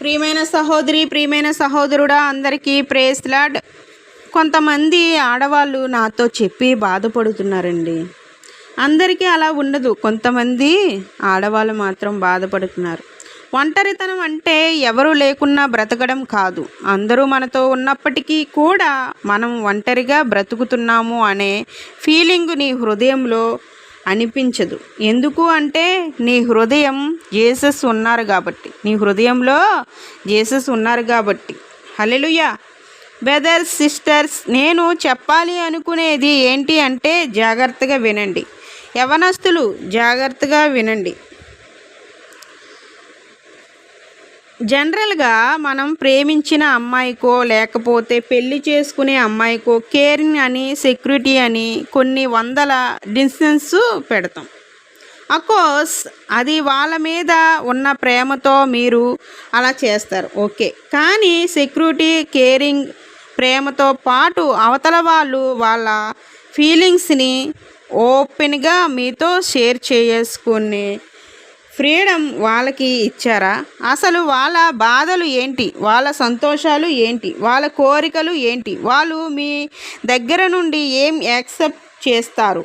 ప్రియమైన సహోదరి ప్రియమైన సహోదరుడా అందరికీ ప్రేస్లాడ్ కొంతమంది ఆడవాళ్ళు నాతో చెప్పి బాధపడుతున్నారండి. అందరికీ అలా ఉండదు. కొంతమంది ఆడవాళ్ళు మాత్రం బాధపడుతున్నారు. ఒంటరితనం అంటే ఎవరు లేకున్నా బ్రతకడం కాదు. అందరూ మనతో ఉన్నప్పటికీ కూడా మనం ఒంటరిగా బ్రతుకుతున్నాము అనే ఫీలింగ్ నీ హృదయంలో అనిపించదు. ఎందుకు అంటే నీ హృదయం జీసస్ ఉన్నారు కాబట్టి. నీ హృదయంలో జీసస్ ఉన్నారు కాబట్టి. హలెలుయా బ్రదర్స్ సిస్టర్స్ నేను చెప్పాలి అనుకునేది ఏంటి అంటే జాగ్రత్తగా వినండి. యవనస్తులు జాగ్రత్తగా వినండి. జనరల్గా మనం ప్రేమించిన అమ్మాయికో లేకపోతే పెళ్ళి చేసుకునే అమ్మాయికో కేరింగ్ అని సెక్యూరిటీ అని కొన్ని వందల డిస్టెన్స్ పెడతాం. అకోర్స్ అది వాళ్ళ మీద ఉన్న ప్రేమతో మీరు అలా చేస్తారు. ఓకే కానీ సెక్యూరిటీ కేరింగ్ ప్రేమతో పాటు అవతల వాళ్ళు వాళ్ళ ఫీలింగ్స్ని ఓపెన్గా మీతో షేర్ చేసుకునే ఫ్రీడమ్ వాళ్ళకి ఇచ్చారా? అసలు వాళ్ళ బాధలు ఏంటి? వాళ్ళ సంతోషాలు ఏంటి? వాళ్ళ కోరికలు ఏంటి? వాళ్ళు మీ దగ్గర నుండి ఏం యాక్సెప్ట్ చేస్తారు?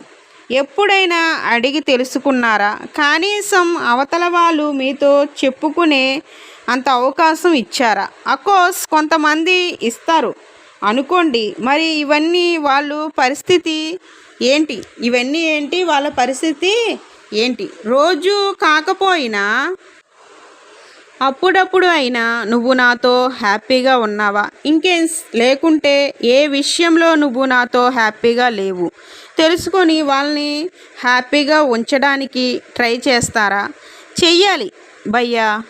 ఎప్పుడైనా అడిగి తెలుసుకున్నారా? కనీసం అవతల వాళ్ళు మీతో చెప్పుకునే అంత అవకాశం ఇచ్చారా? అకోర్స్ కొంతమంది ఇస్తారు. అనుకోండి మరి ఇవన్నీ వాళ్ళు పరిస్థితి ఏంటి? ఇవన్నీ ఏంటి? వాళ్ళ పరిస్థితి ఏంటి? రోజు కాకపోయినా అప్పుడప్పుడు అయినా నువ్వు నాతో హ్యాపీగా ఉన్నావా? ఇంకేం లేకుంటే ఏ విషయంలో నువ్వు నాతో హ్యాపీగా లేవు? తెలుసుకొని వాళ్ళని హ్యాపీగా ఉంచడానికి ట్రై చేస్తారా? చెయ్యాలి భయ్యా.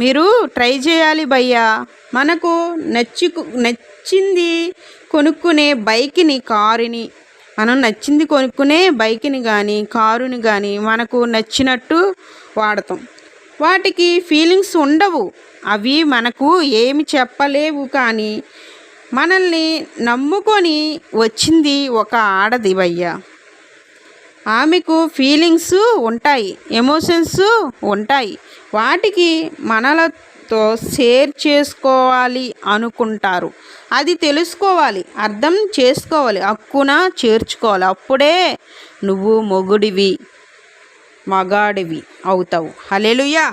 మీరు ట్రై చేయాలి భయ్యా. మనకు నచ్చి నచ్చింది కొనుక్కునే బైక్ని కారుని మనం నచ్చింది కొనుక్కునే బైక్ని కానీ కారుని కానీ మనకు నచ్చినట్టు వాడతాం. వాటికి ఫీలింగ్స్ ఉండవు. అవి మనకు ఏమి చెప్పలేవు కానీ మనల్ని నమ్ముకొని వచ్చింది ఒక ఆడది ఆమెకు ఫీలింగ్స్ ఉంటాయి ఎమోషన్స్ ఉంటాయి. వాటికి మనలతో షేర్ చేసుకోవాలి అనుకుంటారు. అది తెలుసుకోవాలి అర్థం చేసుకోవాలి హక్కున చేర్చుకోవాలి. అప్పుడే నువ్వు మొగుడివి మగాడివి అవుతావు. హలెలుయా